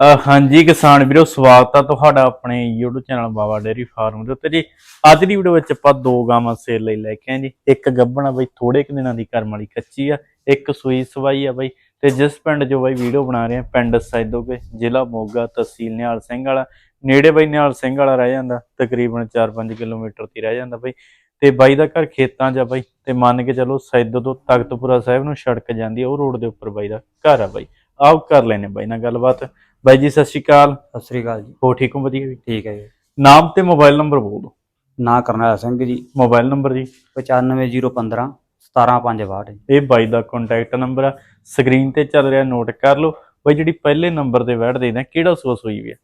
ਅ, ਹਾਂਜੀ ਕਿਸਾਨ ਵੀਰੋ ਸਵਾਗਤ ਆ ਤੁਹਾਡਾ ਆਪਣੇ YouTube channel Baba dairy farm ਦੇ ਉੱਤੇ ਜੀ। ਅੱਜ ਦੀ ਵੀਡੀਓ ਵਿੱਚ ਆਪਾਂ ਦੋ ਗਾਵਾਂ ਸੇਲ ਲਈ ਲੈ ਕੇ ਆਏ ਜੀ। ਇੱਕ ਗੱਭਣਾ ਬਈ ਥੋੜੇ ਕੁ ਦਿਨਾਂ ਦੀ ਕਰਮ ਵਾਲੀ ਕੱਚੀ ਆ। ਇੱਕ ਸੂਈ ਸਵਾਈ ਆ ਬਈ। ਤੇ ਜਿਸ ਪਿੰਡ ਜੋ ਬਈ ਵੀਡੀਓ ਬਣਾ ਰਹੇ ਆ ਪਿੰਡ ਸੈਦੋਗੇ ਜ਼ਿਲ੍ਹਾ ਮੋਗਾ ਤਹਿਸੀਲ ਨਿਹਾਲ ਸਿੰਘ ਵਾਲਾ। ਨੇੜੇ ਬਈ ਨਿਹਾਲ ਸਿੰਘ ਵਾਲਾ ਰਹਿ ਜਾਂਦਾ ਤਕਰੀਬਨ 4-5 ਕਿਲੋਮੀਟਰ ਤੇ ਰਹਿ ਜਾਂਦਾ ਬਈ। ਤੇ ਬਾਈ ਦਾ ਘਰ ਖੇਤਾਂ 'ਚ ਆ ਬਾਈ। ਤੇ ਮੰਨ ਕੇ ਚੱਲੋ ਸੈਦੋ ਤੋਂ ਤਖਤਪੁਰਾ ਸਾਹਿਬ ਨੂੰ ਸੜਕ ਜਾਂਦੀ ਆ ਉਹ ਰੋਡ ਦੇ ਉੱਪਰ ਬਾਈ ਦਾ ਘਰ ਆ ਬਾਈ। ਆਓ ਕਰ ਲੈਨੇ ਬਾਈ ਨਾਲ ਗੱਲਬਾਤ। ਬਾਈ ਜੀ ਸਤਿ ਸ਼੍ਰੀ ਅਕਾਲ। ਸਤਿ ਸ੍ਰੀ ਅਕਾਲ ਜੀ। ਹੋ ਠੀਕ ਹੋ? ਵਧੀਆ ਜੀ? ਠੀਕ ਹੈ ਜੀ। ਨਾਮ ਤੇ ਮੋਬਾਈਲ ਨੰਬਰ ਬੋਲ ਦਿਓ। ਨਾਂ ਕਰਨੈਲ ਸਿੰਘ ਜੀ। ਮੋਬਾਈਲ ਨੰਬਰ ਜੀ? 95015 17562 ਇਹ ਬਾਈ ਦਾ ਕੰਟੈਕਟ ਨੰਬਰ ਆ। ਸਕਰੀਨ ਤੇ ਚੱਲ ਰਿਹਾ ਨੋਟ ਕਰ ਲਓ। ਬਾਈ ਜਿਹੜੀ ਪਹਿਲੇ ਨੰਬਰ ਤੇ ਵੈਟ ਦੇਦਾ ਕਿਹੜਾ ਸੂਆ ਸੂਈ ਵੀ ਆ?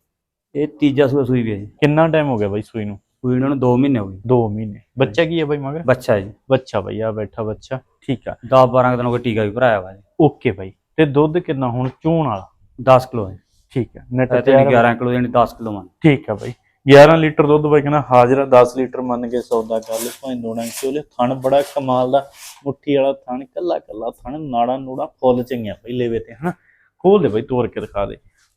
ਇਹ ਤੀਜਾ ਸੂਆ ਸੂਈ ਵੀ ਹੈ ਜੀ। ਕਿੰਨਾ ਟਾਈਮ ਹੋ ਗਿਆ ਬਾਈ ਸੂਈ ਨੂੰ? ਸੂਈ ਨੂੰ 2 ਮਹੀਨੇ ਹੋ ਗਏ। 2 ਮਹੀਨੇ। ਬੱਚਾ ਕੀ ਹੈ ਬਾਈ ਮਗਰ? ਬੱਚਾ ਜੀ। ਬੱਚਾ ਬਾਈ ਆ ਬੈਠਾ ਬੱਚਾ। ਠੀਕ ਆ। 10 12 ਦਿਨ ਹੋ ਗਏ ਟੀਕਾ ਵੀ ਭਰਾਇਆ ਵਾ ਜੀ। ਓਕੇ ਬਾਈ। ਤੇ ਦੁੱਧ ਕਿੰਨਾ ਹੁਣ? ਚੂਣ ਵਾਲਾ? 10 ਕਿਲੋ ਹੈ ਠੀਕ ਆ ਨੈਟ ਤੇ ਤੇ 11 ਕਿਲੋ ਯਾਨੀ 10 ਕਿਲੋ ਮੰਨ। ਠੀਕ ਆ ਬਾਈ। 11 ਲੀਟਰ ਦੁੱਧ ਬਾਈ ਕਹਿੰਦਾ ਹਾਜ਼ਰ ਆ 10 ਲੀਟਰ ਮੰਨ ਕੇ ਸੌਦਾ ਕਰ ਲਓ ਭਾਵੇਂ ਦੋਣਾ ਕਿਉਲੇ ਥਣ ਬੜਾ ਕਮਾਲ ਦਾ ਮੁੱਠੀ ਵਾਲਾ ਥਣ ਕੱਲਾ ਕੱਲਾ ਥਣ ਨਾੜਾ ਨੂੜਾ ਫੁੱਲ ਚੰਗੀਆਂ ਬਾਈ ਲੇਵੇ ਤੇ ਹਨਾ? ਖੋਲ ਦੇ ਬਾਈ ਤੋੜ ਕੇ ਦਿਖਾ ਦੇ।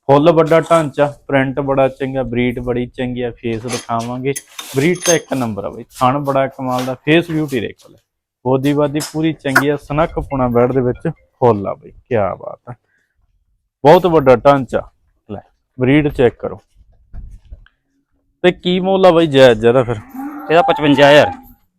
ਫੁੱਲ ਵੱਡਾ ਢਾਂਚਾ ਪ੍ਰਿੰਟ ਬੜਾ ਚੰਗਾ ਬਰੀਡ ਬੜੀ ਚੰਗੀ ਆ ਫੇਸ ਦਿਖਾਵਾਂਗੇ। ਬਰੀਡ ਤਾਂ ਇੱਕ ਨੰਬਰ ਆ ਬਾਈ ਥਣ ਬੜਾ ਕਮਾਲ ਦਾ ਫੇਸ ਬਿਊਟੀ ਦੇਖ ਲੈ ਬੋਦੀ ਬਾਦੀ ਪੂਰੀ ਚੰਗੀ ਆ ਸਨਕ ਪੁਣਾ ਬੈਡ ਦੇ ਵਿੱਚ ਫੁੱਲ ਆ ਬਾਈ ਕੀ ਬਾਤ ਆ। ਬਹੁਤ ਵੱਡਾ ਢਾਂਚਾ। ਬਰੀਡ ਚੈੱਕ ਕਰੋ। ਤੇ ਕੀ ਮੁੱਲ ਆ ਬਾਈ ਜਾਇਜ਼ ਜਰਾ ਫਿਰ? ਇਹਦਾ 55000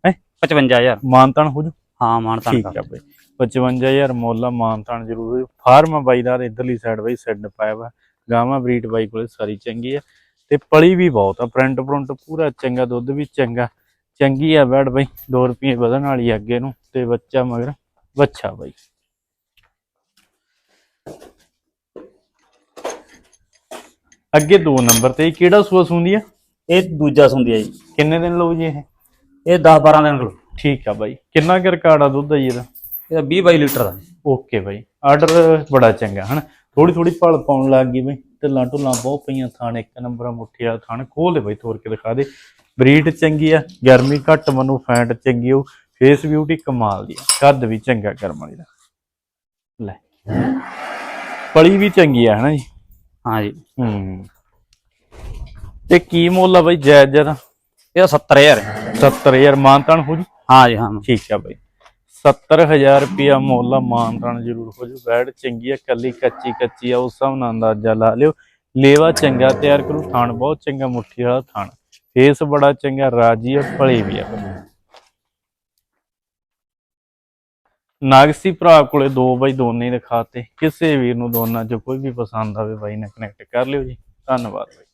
ਹੈਂ? 55000 ਮਾਨਤਾਨ ਹੋ ਜੂ? ਹਾਂ ਮਾਨਤਾਨ ਠੀਕ ਆ ਬਾਈ। 55000 ਮੁੱਲ ਆ ਮਾਨਤਾਨ ਜ਼ਰੂਰ ਹੋਊ। ਫਾਰਮ ਆ ਬਾਈ ਦਾ ਇਧਰਲੀ ਸਾਈਡ ਬਾਈ ਸੈੱਡ ਪਾਇਆ ਵਾ। ਗਾਵਾਂ ਬਰੀਡ ਬਾਈ ਕੋਲੇ ਸਾਰੀ ਚੰਗੀ ਆ। ਤੇ ਪਲੀ ਵੀ ਬਹੁਤ ਆ ਪ੍ਰਿੰਟ ਪ੍ਰਿੰਟ ਪੂਰਾ ਚੰਗਾ ਦੁੱਧ ਵੀ ਚੰਗਾ। ਚੰਗੀ ਆ ਬੈਡ ਬਾਈ 2 ਰੁਪਏ ਵਧਣ ਵਾਲੀ ਅੱਗੇ ਨੂੰ ਤੇ ਬੱਚਾ ਮਗਰ ਬੱਚਾ ਬਾਈ। ਅੱਗੇ ਦੋ ਨੰਬਰ ਤੇ ਇਹ ਕਿਹੜਾ ਸੂਆ ਸੁੰਦੀ ਆ? ਇਹ ਦੂਜਾ ਸੁੰਦੀ ਹੈ ਜੀ। ਕਿੰਨੇ ਦਿਨ ਲਊ ਜੀ ਇਹ? ਇਹ 10 12 ਦਿਨ ਕਿਲੋ ਠੀਕ ਆ ਬਾਈ। ਕਿੰਨਾ ਕੁ ਰਿਕਾਰਡ ਆ ਦੁੱਧ ਆ ਜੀ ਇਹਦਾ? ਇਹਦਾ 20 22 ਲੀਟਰ ਦਾ ਓਕੇ ਬਾਈ। ਆਰਡਰ ਬੜਾ ਚੰਗਾ ਹਨ? ਥੋੜੀ ਥੋੜੀ ਭਲ ਪਾਉਣ ਲੱਗ ਗਈ ਬਈ। ਢਿੱਲਾਂ ਢੁੱਲਾਂ ਬਹੁਤ ਪਈਆਂ ਥਾਣ ਇੱਕ ਨੰਬਰ ਆ ਮੁੱਠੀ ਵਾਲਾ ਥਾਣ। ਖੋਲ ਦੇ ਬਈ ਤੋੜ ਕੇ ਦਿਖਾ ਦੇ। ਬਰੀਡ ਚੰਗੀ ਆ ਗਰਮੀ ਘੱਟ ਮਨੂੰ ਫੈਂਟ ਚੰਗੀ ਉਹ ਫੇਸ ਬਿਊਟੀ ਕਮਾਲ ਦੀ ਆ। ਕੱਦ ਵੀ ਚੰਗਾ ਕਰਮ ਵਾਲੀ ਦਾ। ਲੈ। ਪਲੀ ਵੀ ਚੰਗੀ ਆ ਹਨਾ ਜੀ? ਹਾਂ ਜੀ ਹੂੰ। ਤੇ ਕੀ ਮੁੱਲ ਆ ਬਈ ਜਾਇਜ਼ ਜਰਾ ਇਹਦਾ 70000 ਹੈ। 70000 ਮਾਨਤਾਨ ਹੋ ਜੀ? ਹਾਂ ਜੀ ਹਾਂ ਠੀਕ ਆ ਬਈ। 70000 ਰੁਪਿਆ ਮੁੱਲ ਆ ਮਾਨਤਾਨ ਜ਼ਰੂਰ ਹੋ ਜੂ। ਬੈਡ ਚੰਗੀ ਆ ਕੱਲੀ ਕੱਚੀ ਕੱਚੀ ਆ ਉਸ ਹਿਸਾਬ ਨਾਲ ਅੰਦਾਜ਼ਾ ਲਾ ਲਿਓ। ਲੇਵਾ ਚੰਗਾ ਤਿਆਰ ਕਰੂ ਥਾਣ ਬਹੁਤ ਚੰਗਾ ਮੁੱਠੀ ਵਾਲਾ ਥਾਣ। ਫੇਸ ਬੜਾ ਚੰਗਾ ਰਾਜੀ ਆ ਭਲੀ ਵੀ ਆ। ਨਾਗਸੀ ਭਰਾ ਕੋਲੇ ਦੋ ਬਾਈ ਦੋਨੇ ਹੀ ਦਿਖਾਤੇ। ਕਿਸੇ ਵੀਰ ਨੂੰ ਦੋਨਾਂ ਚੋਂ ਕੋਈ ਵੀ ਪਸੰਦ ਆਵੇ ਬਾਈ ਨਾਲ ਕਨੈਕਟ ਕਰ ਲਿਓ ਜੀ। ਧੰਨਵਾਦ ਬਾਈ।